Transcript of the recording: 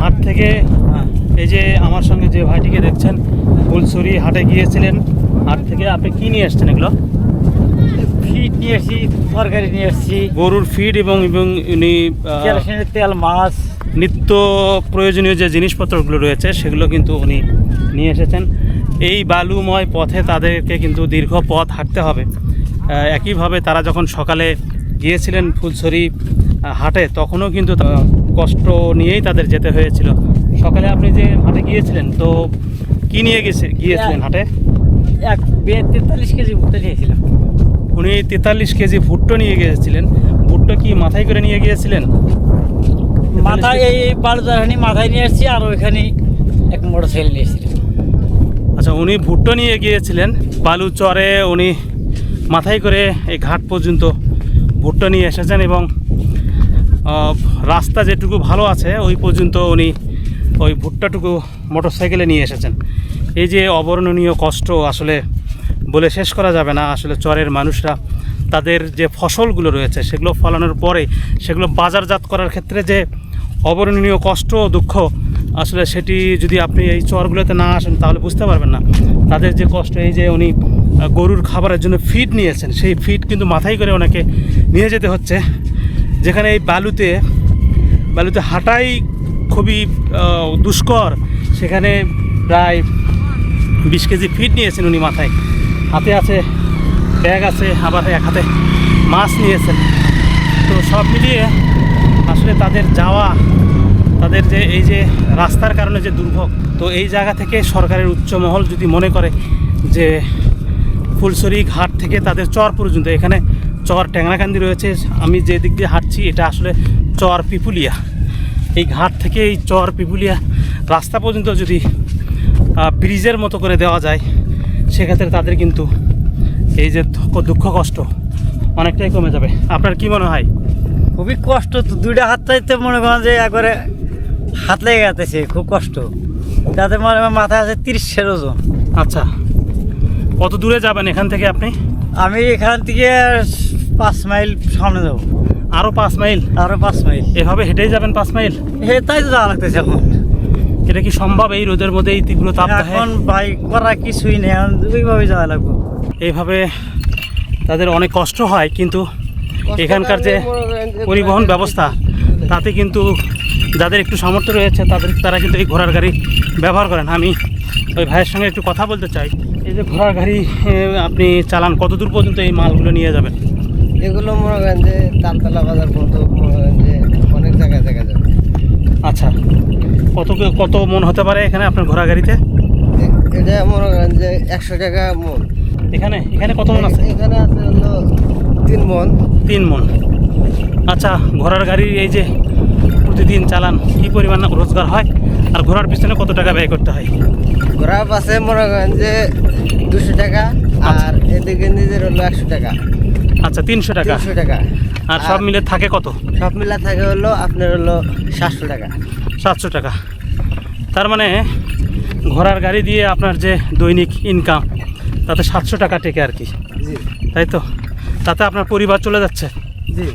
হাট থেকে হ্যাঁ। এই যে আমার সঙ্গে যে ভাইটিকে দেখছেন ফুলসুরি হাটে গিয়েছিলেন। হাট থেকে আপনি কি নিয়ে এসছেন এগুলো? ফিড নিয়ে এসেছি তরকারি নিয়ে এসেছি গরুর ফিড এবং এবং উনি কেরোসিনের তেল মাছ। নিত্য প্রয়োজনীয় যে জিনিসপত্রগুলো রয়েছে সেগুলো কিন্তু উনি নিয়ে এসেছেন। এই বালুময় পথে তাদেরকে কিন্তু দীর্ঘ পথ হাঁটতে হবে। একইভাবে তারা যখন সকালে গিয়েছিলেন ফুলছড়ি হাটে তখনও কিন্তু কষ্ট নিয়েই তাদের যেতে হয়েছিল। সকালে আপনি যে হাটে গিয়েছিলেন তো কি নিয়ে গেছে গিয়েছিলেন হাটে? এক তেতাল্লিশ কেজি ভুট্টা নিয়েছিলাম উনি তেতাল্লিশ কেজি ভুট্টো নিয়ে গিয়েছিলেন। ভুট্টো কি মাথায় করে নিয়ে গিয়েছিলেন? মাথায় এই বালুদারখানি মাথায় নিয়ে এসেছি আর ওইখানে এক মোটর সাইকেল নিয়ে এসেছিলাম। আচ্ছা উনি ভুট্টো নিয়ে গিয়েছিলেন বালু চরে উনি মাথায় করে এই ঘাট পর্যন্ত ভুট্টো নিয়ে এসেছেন এবং রাস্তা যেটুকু ভালো আছে, ওই পর্যন্ত উনি ওই ভুট্টাটুকু মোটর সাইকেলে নিয়ে এসেছেন। এই যে অবর্ণনীয় কষ্ট আসলে বলে শেষ করা যাবে না। আসলে চরের মানুষরা তাদের যে ফসলগুলো রয়েছে, সেগুলো ফলানোর পরে সেগুলো বাজারজাত করার ক্ষেত্রে যে অবর্ণনীয় কষ্ট, দুঃখ, আসলে সেটি যদি আপনি এই চরগুলোতে না আসেন, তাহলে বুঝতে পারবেন না। তাদের যে কষ্ট, এই যে উনি গরুর খাবারের জন্য ফিড নিয়েছেন। সেই ফিড কিন্তু মাথায় করে ওনাকে নিয়ে যেতে হচ্ছে। যেখানে এই বালুতে বালুতে হাঁটাই খুবই দুষ্কর। সেখানে প্রায় বিশ কেজি ফিট নিয়েছেন উনি মাথায়। হাতে আছে, ব্যাগ আছে, আবার এক হাতে মাছ নিয়েছেন। তো সব মিলিয়ে আসলে তাদের যাওয়া, তাদের যে এই যে রাস্তার কারণে যে দুর্ভোগ, তো এই জায়গা থেকে সরকারের উচ্চ মহল যদি মনে করে যে ফুলসরি ঘাট থেকে তাদের চর পর্যন্ত এখানে চর ট্যাংরাকান্দি রয়েছে। আমি যে দিক দিয়ে হাঁটছি এটা আসলে চর পিপুলিয়া। এই ঘাট থেকে এই চর পিপুলিয়া রাস্তা পর্যন্ত যদি ব্রিজের মতো করে দেওয়া যায় সেক্ষেত্রে তাদের কিন্তু এই যে দুঃখ কষ্ট অনেকটাই কমে যাবে। আপনার কি মনে হয়? খুবই কষ্ট তো দুইটা হাত চাইতে মনে করেন যে একবারে হাত লেগে গেছে খুব কষ্ট। তাতে মনে হয় মাথায় আছে তিরিশের ওজন। আচ্ছা। কত দূরে যাবেন এখান থেকে আপনি? আমি এখান থেকে পাঁচ মাইল সামনে যাব। আরও পাঁচ মাইল? আরও পাঁচ মাইল। এভাবে হেঁটেই যাবেন পাঁচ মাইল? হে তাই তো যাওয়া লাগতেছে এখন। এটা কি সম্ভব এই রোদের মধ্যে এই তীব্র তাপ এখন বাইক করা কিছুই নেই এখন ওইভাবে যাওয়া লাগবে। এইভাবে তাদের অনেক কষ্ট হয় কিন্তু এখানকার যে পরিবহন ব্যবস্থা তাতে কিন্তু যাদের একটু সামর্থ্য রয়েছে তাদের তারা কিন্তু এই ঘোড়ার গাড়ি ব্যবহার করেন। আমি ওই ভাইয়ের সঙ্গে একটু কথা বলতে চাই। এই যে ঘোড়ার গাড়ি আপনি চালান কত দূর পর্যন্ত এই মালগুলো নিয়ে যাবেন? এগুলো মনে করেন যে তালতলা বাজার পর্যন্ত মনে করেন যে অনেক জায়গায় দেখা যাবে আচ্ছা। কত কত মন হতে পারে এখানে আপনার ঘোড়া গাড়িতে? এটা মনে করেন যে একশো টাকা মন। এখানে? এখানে কত মন আছে? এখানে আছে হলো তিন মন। তিন মন। আচ্ছা ঘোড়ার গাড়ির এই যে প্রতিদিন চালান কী পরিমাণ রোজগার হয় আর ঘোড়ার পিছনে কত টাকা ব্যয় করতে হয়? ঘোড়া পাশে মনে করেন যে দুশো টাকা আর এদিকে নিজের হলো একশো টাকা। আচ্ছা তিনশো টাকা। তিনশো টাকা। আর সব মিলে থাকে কত? সব মিলে থাকে হলো আপনার হলো সাতশো টাকা। সাতশো টাকা। তার মানে ঘোড়ার গাড়ি দিয়ে আপনার যে দৈনিক ইনকাম তাতে সাতশো টাকা টেকে আর কি। জি। তাই তো? তাতে আপনার পরিবার চলে যাচ্ছে? জি।